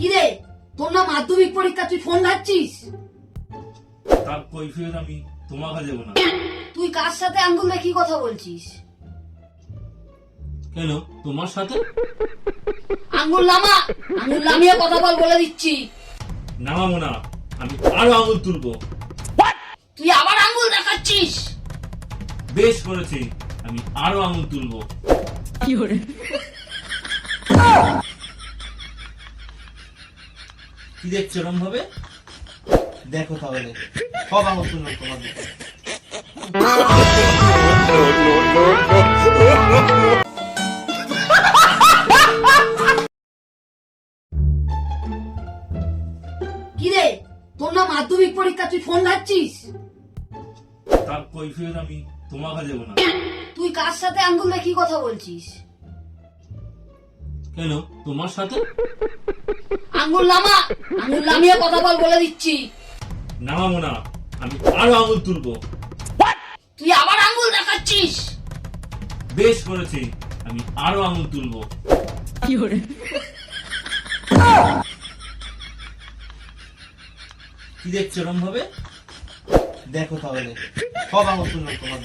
কিরে তোর না মাধ্যমিক পরীক্ষা তুই ফোন ঘাটছিস? তার কৈফিয়ত আমি তোমাকে দেবো না। তুই কার সাথে আঙ্গুল দেখি কথা বলছিস? কেন তোমার সাথে? আঙ্গুল নামা আঙ্গুল নামিয়ে কথা বল বলে দিচ্ছি। নামাবো না আমি আরও আঙুল তুলবো। তুই আবার আঙ্গুল দেখাচ্ছিস? বেশ করেছি আমি আরও আঙুল তুলবো। কি দেখছ এরম ভাবে। দেখো তাহলে সব আঙুল তুললাম তোমার দিকে। কিরে তোর না মাধ্যমিক পরীক্ষা তুই ফোন ঘাটছিস? তার কৈফিয়ত আমি তোমাকে দেবো না। তুই কার সাথে আঙ্গুল দেখি কথা বলছিস? কেন তোমার সাথে? আঙ্গুল নামা আঙ্গুল নামিয়ে কথা বল বলে দিচ্ছি নামাবো না আমি আরও আঙ্গুল তুলবো তুই আবার আঙ্গুল দেখাচ্ছিস বেশ করেছি আমি আরও আঙ্গুল তুলবো কি করে কি দেখছ এরম ভাবে দেখো তাহলে সব আঙুল তুলবো তোমার